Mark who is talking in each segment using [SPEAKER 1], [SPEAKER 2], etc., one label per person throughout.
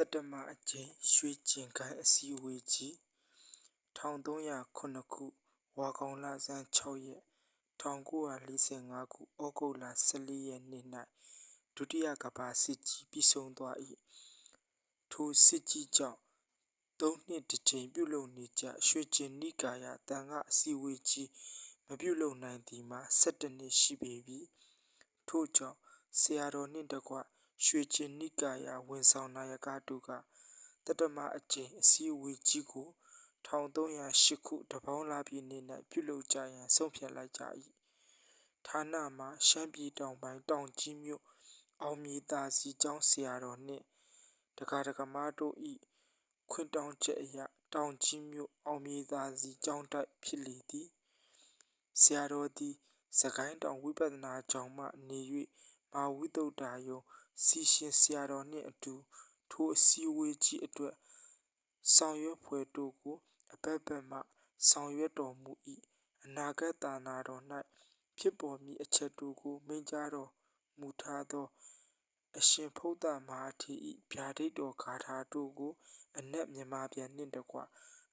[SPEAKER 1] တတ္တမအကြိမ်ရွှေကျင်ကိုင်းအစည်းအဝေးကြီး1309ခုဝါကောင်လဆန်း6ရက်1945ခုဩဂုတ်လ14ရက်နေ့၌ဒုတိယကမ္ဘာစစ်ကြီးပြီးဆုံးသွား၏ထိုစစ်ကြီးကြောင့်သုံးနှစ်တစ်ကြိမ်ပြုလုပ်နေကြရွှေကျင်နိကာယတန်ခအစည်းအဝေးကြီးမပြုလုပ်နိုင်သည်မှာ17နှစ်ရှိပေပြီထို့ကြောင့်ဆရာတော်နှင့်တကွ ရွှေကျင်နိကာယဝန်ဆောင်နာယကတို့ကတတမအကျိန်အစည်းအဝေးကြီးကို1308ခုတပေါင်းလာပြည်နေ့၌ပြုလုပ်ကြရန်ဆုံးဖြတ်လိုက်ကြ၏ဌာနမှာရှမ်းပြည်တောင်ပိုင်းတောင်ကြီးမြို့အောင်မြေသာစီကျောင်းဆရာတော်နှင့်တက္ကဒကမတို့၏ခွင့်တောင်းချက်အရတောင်ကြီးမြို့အောင်မြေသာစီကျောင်းတိုက်ဖြစ်လေသည်ဆရာတော်သည်စကိုင်းတောင်ဝိပဿနာကျောင်းမှနေ၍မာဝိတုဒ္ဓယုံ စီရှင်ဆရာတော်နှင့်အတူ ထိုအစည်းအဝေးကြီးအတွက် ဆောင်ရွက်ဖွယ်တို့ကို အဘက်ဘက်မှ ဆောင်ရွက်တော်မူ၏အနာဂတ်သာနာတော်၌ဖြစ်ပေါ်မည့်အချက်တို့ကို မိန့်ကြားတော်မူထားသော အရှင်ဖုဒ္ဓမဟာထေဤဗျာဒိတ်တော်ဂါထာတို့ကို အနက်မြန်မာပြန်နှင့်တကွ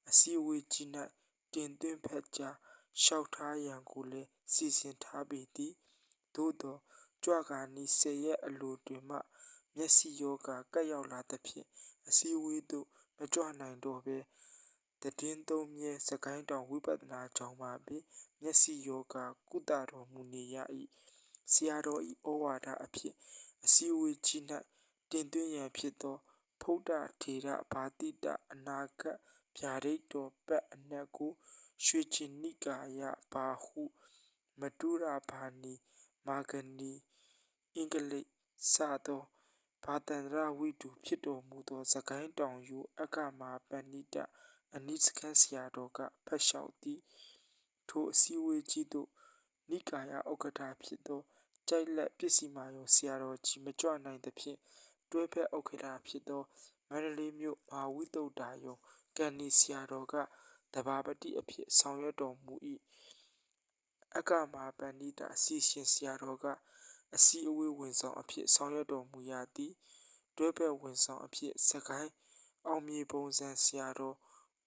[SPEAKER 1] အစည်းအဝေးကြီး၌တင်သွင်းဖက်ကြားလျှောက်ထားရန်ကိုလည်း စီစဉ်ထားပေသည် သို့သော ကြွကာနီဆယ်ရက်အလိုတွင်မှ မျက်စိယောဂကပ်ရောက်လာသဖြင့်အစည်းအဝေးသို့မကြွနိုင်တော့ဘဲတည်င်းသုံးမြဲစကိုင်းတောင်ဝိပဿနာကျောင်းမှာပင်မျက်စိယောဂကုသတော်မူနေရ၏ဆရာတော်၏ဩဝါဒအဖြစ်အစည်းအဝေးကြီး၌တင်သွင်းရန်ဖြစ်သောဖုဒ္ဓထေရဘာတိတအနာဂတ်ဗျာဒိတ်တော်ပတ်အနက်ကိုရွှေချင်နိကာယဘာဟုမတုရဘာနီမာဂနီ အင်္ဂလိပ်စသောဘာတန္တရဝိတုဖြစ်တော်မူသောစကိုင်းတောင်ယူအကမာပဏိတအနိစခန်းဆရာတော်ကဖတ်လျှောက်သည်ထိုအစည်းအဝေးကြီးသို့နိကာယဥက္ကဋ္ဌဖြစ်သောကြိုက်လက်ပစ္စည်းမာယုံဆရာတော်ကြီးမကြွနိုင်သဖြင့်တွဲဖက်ဥက္ကဋ္ဌဖြစ်သောမန္တလေးမြို့မဟာဝိတုဒ္ဓယုံကန်နီဆရာတော်ကတဘာပတိအဖြစ်ဆောင်ရွက်တော်မူ၏အကမာပဏိတအစီရှင်ဆရာတော်က အစည်းအဝေးဝင်ဆောင်အဖြစ်ဆောင်ရွက်တော်မူရသည်တွဲဘက်ဝန်ဆောင်အဖြစ်စကိုင်းအောင်မြေပုံစံဆရာတော်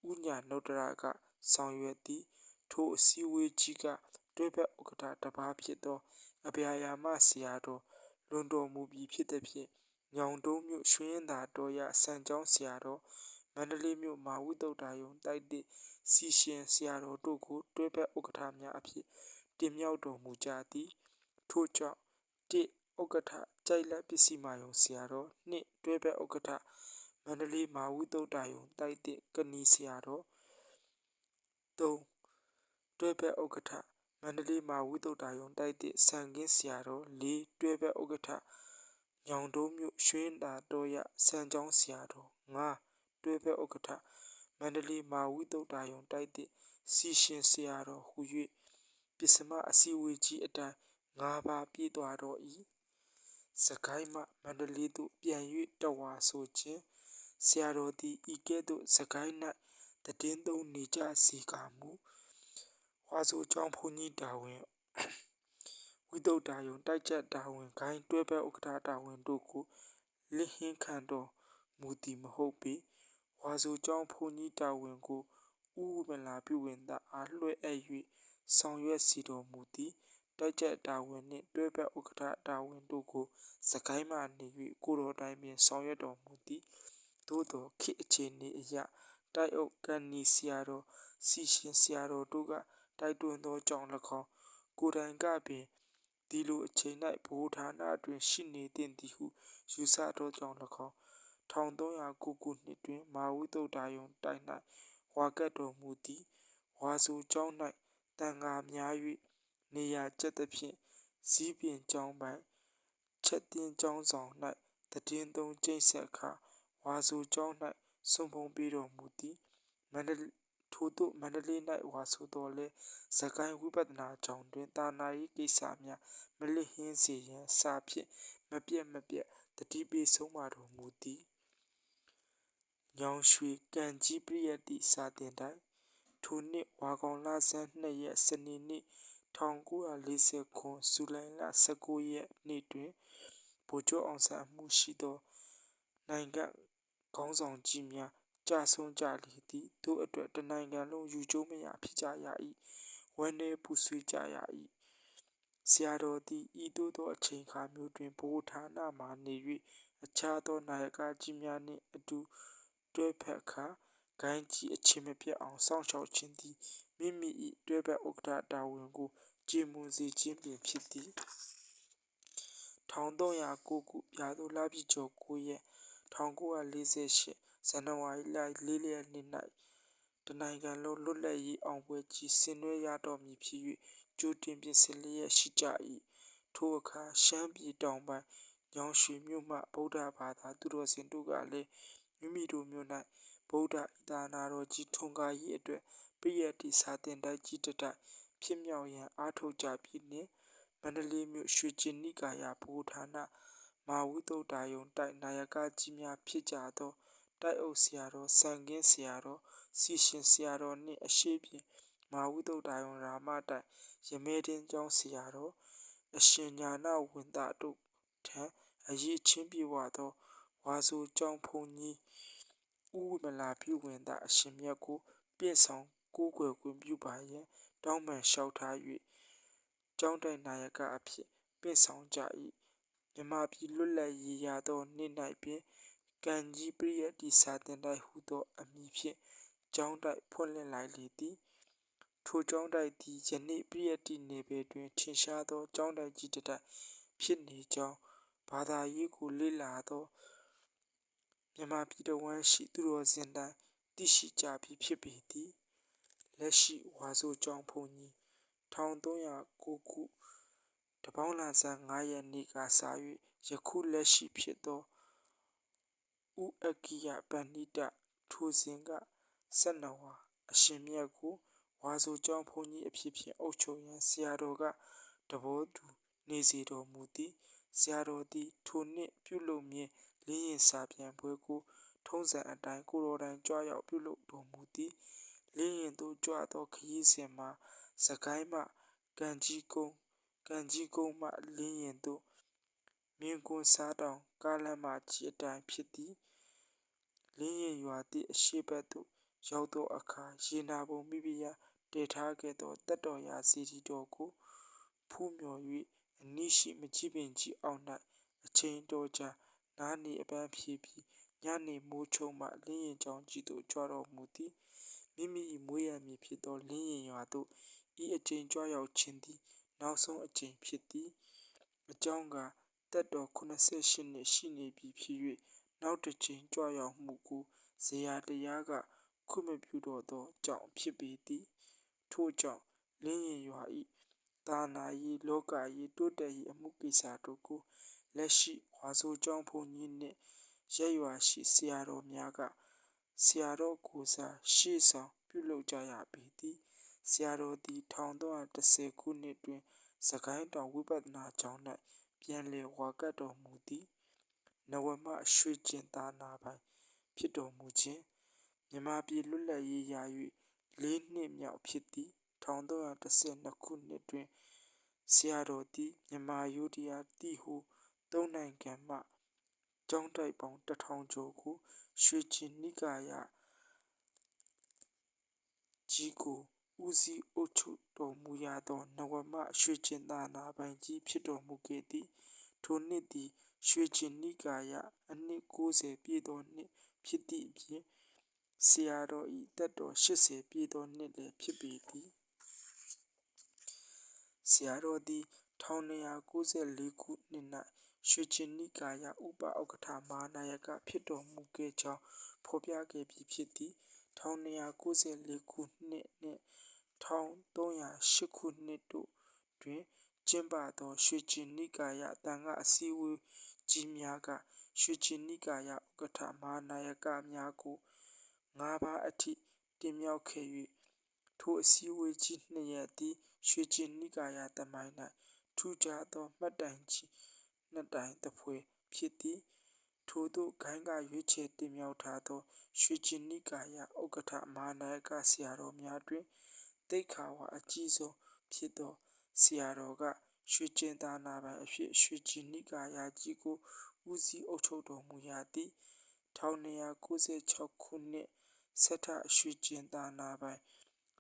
[SPEAKER 1] ဦးညာနုတရကဆောင်ရွက်သည်ထိုအစည်းအဝေးကြီးကတွဲဘက်ဥက္ကဋ္ဌတပါးဖြစ်သောအဗျာယာမဆရာတော်လွန်တော်မူပြီးဖြစ်သည်ဖြင့်ညောင်တုံးမြို့ရွှေရင်သာတော်ရစံကျောင်းဆရာတော်မန္တလေးမြို့မာဝိတုဒ္ဓယုံတိုက်တဲ့စီရှင်ဆရာတော်တို့ကိုတွဲဘက်ဥက္ကဋ္ဌများအဖြစ်တင်မြှောက်တော်မူကြသည်ထို့ကြောင့် တိဥက္ကဋ္ဌကြိုက်လက်ပစ္စည်းမာယုံဆရာတော်နှင့်တွဲဘက်ဥက္ကဋ္ဌမန္တလေးမာဝိတုဒ္ဓယုံတိုက်တဲ့ကနီဆရာတော်၃တွဲဘက်ဥက္ကဋ္ဌမန္တလေးမာဝိတုဒ္ဓယုံတိုက်တဲ့စံကင်းဆရာတော်၄တွဲဘက်ဥက္ကဋ္ဌညောင်တုံးမြို့ရွှေတာတော်ရစံကျောင်းဆရာတော်၅တွဲဘက်ဥက္ကဋ္ဌမန္တလေးမာဝိတုဒ္ဓယုံတိုက်တဲ့စီရှင်ဆရာတော်ဟူ၍ပစ္စမအစည်းအဝေးကြီးအတိုင်း ၅ပါးပြည့်သွားတော့၏စကိုင်းမှမန္တလေးသို့ပြန်၍တဝါဆိုခြင်းဆရာတော်သည်ဤကဲ့သို့စကိုင်း၌တည်င်းသုံးနေကြစီကမူဝါဆိုကျောင်းဘုန်းကြီးတာဝန်ဝိတုဒ္ဓယုံတိုက်ချက်တာဝန်ဂိုင်းတွဲဘက်ဥက္ကဋ္ဌတာဝန်တို့ကိုလစ်ဟင်းခံတော်မူသည်မဟုတ်ပေဝါဆိုကျောင်းဘုန်းကြီးတာဝန်ကိုဥဝမလာပြုဝင်သာအားလွှဲအပ်၍ဆောင်ရွက်စီတော်မူသည် တိုက်ချက်တာဝန်နှင့်တွဲဘက်ဥက္ကဋ္ဌတာဝန်တို့ကိုစကိုင်းမှနေ၍ကိုတော်တိုင်းပင်ဆောင်ရွက်တော်မူသည်သို့သောခေတ်အခြေအနေအရတိုက်အုပ်ကန်နီဆရာတော်စီရှင်ဆရာတော်တို့ကတိုက်တွန်းသောကြောင့်၎င်းကိုတိုင်ကပင်ဒီလိုအချိန်၌ဘိုးဌာနတွင်ရှိနေသင့်သည်ဟုယူဆသောကြောင့်၎င်း1309ခုနှစ်တွင်မာဝိတုဒ္ဓယုံတိုင်၌ဝါကတ်တော်မူသည်ဝါဆိုကျောင်း၌တန်ဃာများ၍ နေရာကျက်သဖြင့်စည်းပင်ကျောင်းပိုင်းချက်တင်ကျောင်းဆောင်၌တည်င်းသုံးကျိတ်ဆက်ခဝါဆိုကျောင်း၌စွန်ဖုံပေးတော်မူသည်မန္တထို့သို့မန္တလေး၌ဝါဆိုတော်လဲဇကိုင်းဝိပဿနာကျောင်းတွင်တာနာရေးကိစ္စများမလစ်ဟင်းစေရန်စာဖြင့်မပြတ်မပြတ်တတိပိဆုံးမတော်မူသည်ညောင်ရွှေကံကြီးပြည့်တိစာတင်တိုင်းထိုနှစ်ဝါကောင်လဆန်း2ရက်စနေနေ့ 1940ခုဇူလိုင်လ19ရက်နေ့တွင် ဗိုလ်ချုပ်အောင်ဆန်းမှုရှိသော နိုင်ငံခေါင်းဆောင်ကြီးများကြာဆုံးကြလေသည် တို့အတွက်တနိုင်ငံလုံး ယူကျိုးမရဖြစ်ကြရ၏ဝမ်းနည်းပူဆွေးကြရ၏ဆရာတော်သည် ဤသို့သော အချိန်အခါမျိုးတွင်ဘိုးဌာနမှနေ၍အခြားသော နာယကကြီးများနှင့်အတူ တွဲဖက်ခါဂိုင်းကြီးအချင်းမပြတ်အောင် စောင့်ရှောက်ခြင်းသည် မိမိ၏တွဲဘက်ဥက္ကဋ္ဌ တာဝန်ကို ကျေမွန်စေခြင်းပင်ဖြစ်သည်1309ခုပြာသိုလပြည့်ကျော်9ရက်1948ဇန်နဝါရီလ4ရက်နေ့၌တနိုင်ငံလုံးလွတ်လပ်ရေးအောင်ပွဲကြီးဆင်နွှဲရတော်မူဖြစ်၍ကြိုတင်ပြင်ဆင်လျက်ရှိကြ၏ထိုအခါရှမ်းပြည်တောင်ပိုင်းညောင်ရွှေမြို့မှဗုဒ္ဓဘာသာသူတော်စင်တို့ကလည်းမိမိတို့မြို့၌ဗုဒ္ဓသာနာတော်ကြီးထွန်ကားရေးအတွက်ပြည့်ရတိစာတင်တိုက်ကြီးတတိုက် ဖြစ်မြောက်ရန်အားထုတ်ကြပြီးနှင့်မန္တလေးမြို့ရွှေကျင်နိကာယဘူဌာနမာဝုတုဒ္ဒယုံတိုက်နာယကကြီးများဖြစ်ကြသောတိုက်အုပ်ဆရာတော်စံကင်းဆရာတော်စီရှင်ဆရာတော်နှင့်အရှိပြင်မာဝုတုဒ္ဒယုံရာမတိုက်ရမဲတင်းကျောင်းဆရာတော်အရှင်ညာနာဝင်သားတို့ထံအရေးချင်းပြေဝသောဝါဆိုကျောင်းဖုန်ကြီးဥဝမလာပြုဝင်သားအရှင်မြတ်ကိုပြည့်ဆောင်ကိုးကွယ်ခွင့်ပြုပါရန် တောင်းပန်လျှောက်ထား၍ကျောင်းတိုင်နာယကအဖြစ်ပြည့်ဆောင်ကြ၏မြမပြည်လွတ်လပ်ရေးရသောနေ့၌ပင်ကံကြီးပရိယတ်တိစာတင်တိုက်ဟုသောအမည်ဖြင့်ကျောင်းတိုက်ဖွင့်လှစ်လိုက်လေသည်ထိုကျောင်းတိုက်သည်ယနေ့ပရိယတ်တိနေပေတွင်ထင်ရှားသောကျောင်းတိုက်ကြီးတစ်တိုက်ဖြစ်နေကြောင်းဘာသာရေးကိုလေ့လာသောမြန်မာပြည်တော်ဝန်ရှိသူတော်စင်တိုင်းသိရှိကြပြီးဖြစ်ပေသည် လက်ရှိဝါဆိုကျောင်းဖုန်ကြီး1309ခုတပေါင်းလဆန်း9ရက်နေ့ကစ၍ယခုလက်ရှိဖြစ်သောဥအကိယပဏိတထိုစဉ်က12ဝါအရှင်မြတ်ကိုဝါဆိုကျောင်းဖုန်ကြီးအဖြစ်ဖြင့်အုပ်ချုပ်ရန်ဆရာတော်ကတဘောတူနေစေတော်မူသည်ဆရာတော်သည်ထိုနှစ်ပြုလုပ်မည်လင်းရင်စာပြန်ပွဲကိုထုံးစံအတိုင်းကိုတော်တိုင်ကြွရောက်ပြုလုပ်တော်မူသည် လင်းရင်သို့ကြွသောခရီးစဉ်မှာစကိုင်းမှကံကြီးကုန်းကံကြီးကုန်းမှလင်းရင်သို့မြင်းကွန်းစားတောင်ကားလမ်းမကြီးအတိုင်းဖြစ်သည်လင်းရင်ရွာသည့်အရှိဘက်သို့ရောက်သောအခါရေနာပုံမိဖုရားတည်ထားခဲ့သောတက်တော်ရာစီတီတော်ကိုဖူးမြော်၍အနိရှိမကြည့်ပင်ကြီးအောက်၌အချိန်တော်ကြာနားနေအပန်းဖြေပြီးညနေမိုးချုံမှလင်းရင်ကြောင်ကြီးသို့ကြွတော်မူသည် မိမိ၏မွေးရမည်ဖြစ်သောလင်းရင်ရွာသို့ဤအချိန်ကြွရောက်ခြင်းသည်နောက်ဆုံးအချိန်ဖြစ်သည်အကြောင်းကတက်တော်88နှစ်ရှိနေပြီဖြစ်၍နောက်တစ်ချိန်ကြွရောက်မှုကိုဇေယတရားကခွင့်မပြုတော့သောကြောင့်ဖြစ်ပေသည်ထို့ကြောင့်လင်းရင်ရွာ၏သာနာရေးလောကရေးတိုးတက်ရေးအမှုကိစ္စတို့ကိုလက်ရှိဝါဆိုကျောင်းဘုန်းကြီးနှင့်ရက်ရွာရှိဆရာတော်များက ဆရာတော်ကိုစားရှေ့ဆောင်ပြုလုပ်ကြရပေသည်ဆရာတော်သည်1310ခုနှစ်တွင်စကိုင်းတောင်ဝိပဿနာကျောင်း၌ပြန်လည်ဝါကတ်တော်မူသည်နဝမရွှေကျင်သာနာပိုင်ဖြစ်တော်မူခြင်းမြမပြည်လွတ်လပ်ရေးရ၍လေးနှစ်မြောက်ဖြစ်သည်1312ခုနှစ်တွင်ဆရာတော်သည်မြန်မာယုဒယာတိဟုသုံးနိုင်ငံမှ ကျောင်းတိုက်ပေါင်းတထောင်ကျော်ကိုရွှေကျင်နိကာယကြီးကိုဦးစီးအုပ်ချုပ်တော်မူရသောနဝမရွှေကျင်သာနာပိုင်ကြီးဖြစ်တော်မူခဲ့သည်ထိုနှစ်သည်ရွှေကျင်နိကာယအနှစ်90ပြည့်သောနှစ်ဖြစ်သည့်အပြင်ဆရာတော်ဤတက်တော်80ပြည့်သောနှစ်လည်းဖြစ်ပေသည်ဆရာတော်သည်1294ခုနှစ်၌ ရွှေကျင်နိကာယဥပဥက္ကဋ္ဌမဟာနာယကဖြစ်တော်မူခဲ့ကြောင်းဖော်ပြခဲ့ပြီးဖြစ်သည်1294ခုနှစ်နှင့်1308ခုနှစ်တို့တွင်ကျင်းပသောရွှေကျင်နိကာယတန်ခါအစည်းအဝေးကြီးများကရွှေကျင်နိကာယဥက္ကဋ္ဌမဟာနာယကများကို၅ပါးအထိတင်မြှောက်ခဲ့၍ထိုအစည်းအဝေးကြီးနှစ်ရက်သည်ရွှေကျင်နိကာယသမိုင်း၌ထူးခြားသောမှတ်တိုင်ကြီး နှစ်တိုင်တစ်ဖွဲဖြစ်သည်ထို့သောဂိုင်းကရွေးချယ်တင်မြှောက်ထားသောရွှေကျင်နိကာယဥက္ကဋ္ဌမဟာနာယကဆရာတော်များတွင်တိတ်ခါဝအကြီးဆုံးဖြစ်သောဆရာတော်ကရွှေကျင်သာနာပိုင်အဖြစ်ရွှေကျင်နိကာယကြီးကိုဦးစီးအုပ်ချုပ်တော်မူရသည်1296ခုနှစ်ဆက်ထရွှေကျင်သာနာပိုင်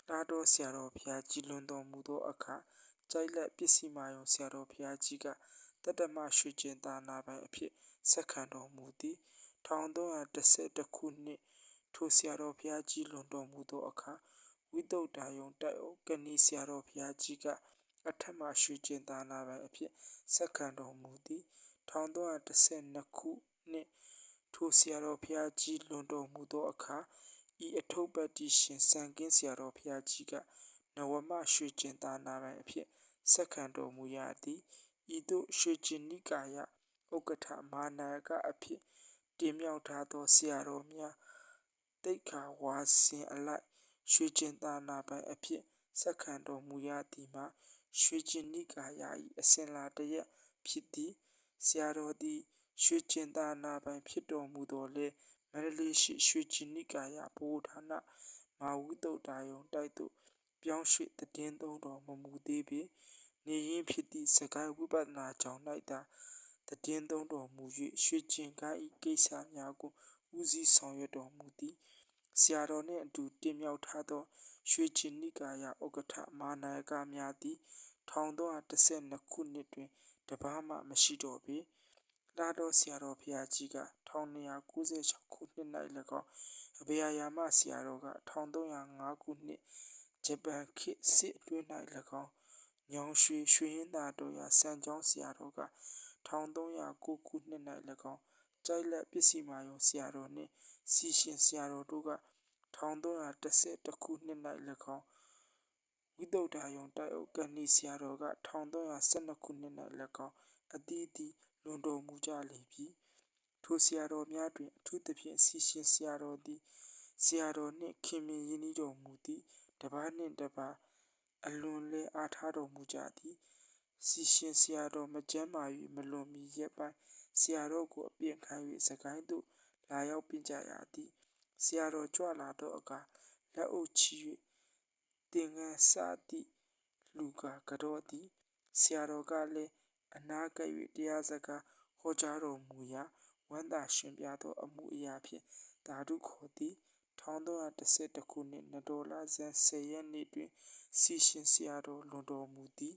[SPEAKER 1] တားတော်ဆရာတော်ဘုရားကြီးလွန်တော်မူသောအခါကြိုက်လက်ပစ္စည်းမာယုံဆရာတော်ဘုရားကြီးက တတမရွှေကျင်သာနာပိုင်အဖြစ်ဆက်ခံတော်မူသည်1312ခုနှစ်ထိုဆရာတော်ဘုရားကြီးလွန်တော်မူသောအခါဝိတုဒ္ဓါယုံတိုက်အုပ်ကဏီဆရာတော်ဘုရားကြီးကအထက်မှရွှေကျင်သာနာပိုင်အဖြစ်ဆက်ခံတော်မူသည်1312ခုနှစ်ထိုဆရာတော်ဘုရားကြီးလွန်တော်မူသောအခါဤအထုပ်ပတ်တိရှင်စံကင်းဆရာတော်ဘုရားကြီးကနဝမရွှေကျင်သာနာပိုင်အဖြစ်ဆက်ခံတော်မူရသည် ဤသို့ရွှေကျင်နိကာယဥက္ကဋ္ဌမာနာယကအဖြစ်တင်မြှောက်ထားသောဆရာတော်များတိတ်ခါဝါစင်အလိုက်ရွှေကျင်သာနာပိုင်အဖြစ်ဆက်ခံတော်မူရသည်မှာရွှေကျင်နိကာယ၏အစဉ်လာတရက်ဖြစ်သည်ဆရာတော်သည်ရွှေကျင်သာနာပိုင်ဖြစ်တော်မူသောလေမန္တလေးရှိရွှေကျင်နိကာယဘိုးဌာနမာဝိတုဒ္ဓါယုံတိုက်သို့ပြောင်းရွှေ့တည်င်းသုံးတော်မမူသေးပေ နေရင်းဖြစ်သည့်စကိုင်းဝိပဿနာကြောင့်၌သာတည်င်းသုံးတော်မူ၍ရွှေကျင်ကိုင်း၏ကိစ္စများကိုဦးစီးဆောင်ရွက်တော်မူသည်ဆရာတော်နှင့်အတူတင်မြှောက်ထားသောရွှေကျင်နိကာယဥက္ကဋ္ဌမာနာယကများသည်1312ခုနှစ်တွင်တပားမှမရှိတော့ပေလာတော်ဆရာတော်ဘုရားကြီးက1296ခုနှစ်၌၎င်းအဘေယာယာမဆရာတော်က1305ခုနှစ်ဂျပန်ခေတ်စစ်အတွင်း၌၎င်း ညောင်ရွှေရွှေရင်းသာတော်ရာစံကျောင်းဆရာတော်က1309ခုနှစ်၌၎င်းကြိုက်လက်ပစ္စည်းမာယုံဆရာတော်နှင့်စီရှင်ဆရာတော်တို့က1310ခုနှစ်၌၎င်းဝိတုဒ္ဓါယုံတိုက်အုပ်ကဏီဆရာတော်က1312ခုနှစ်၌၎င်းအသီးသီးလွန်တော်မူကြလေပြီထိုဆရာတော်များတွင်အထူးသဖြင့်စီရှင်ဆရာတော်သည်ဆရာတော်နှင့်ခင်မင်ရင်းနှီးတော်မူသည်တပားနှင့်တပား အလွန်လဲအားထားတော်မူကြသည်စီရှင်ဆရာတော်မကျမ်းမာ၍မလွန်မီရက်ပိုင်းဆရာတော်ကိုအပြင်ခံ၍စကိုင်းသို့လာရောက်ပြင်ကြရသည်ဆရာတော်ကြွလာသောအခါလက်အုပ်ချီ၍တင်ငန်းစသည့်လူကကြောသည်ဆရာတော်ကလည်းအနာကပ်၍တရားစကားဟောကြားတော်မူရာဝမ်းသာရှင်ပြသောအမှုအရာဖြင့်သာဓုခေါ်သည် 1312ခုနှစ်နတော်လာဇန်10 ရက်နေ့တွင် စီရှင်ဆရာတော် လွန်တော်မူသည်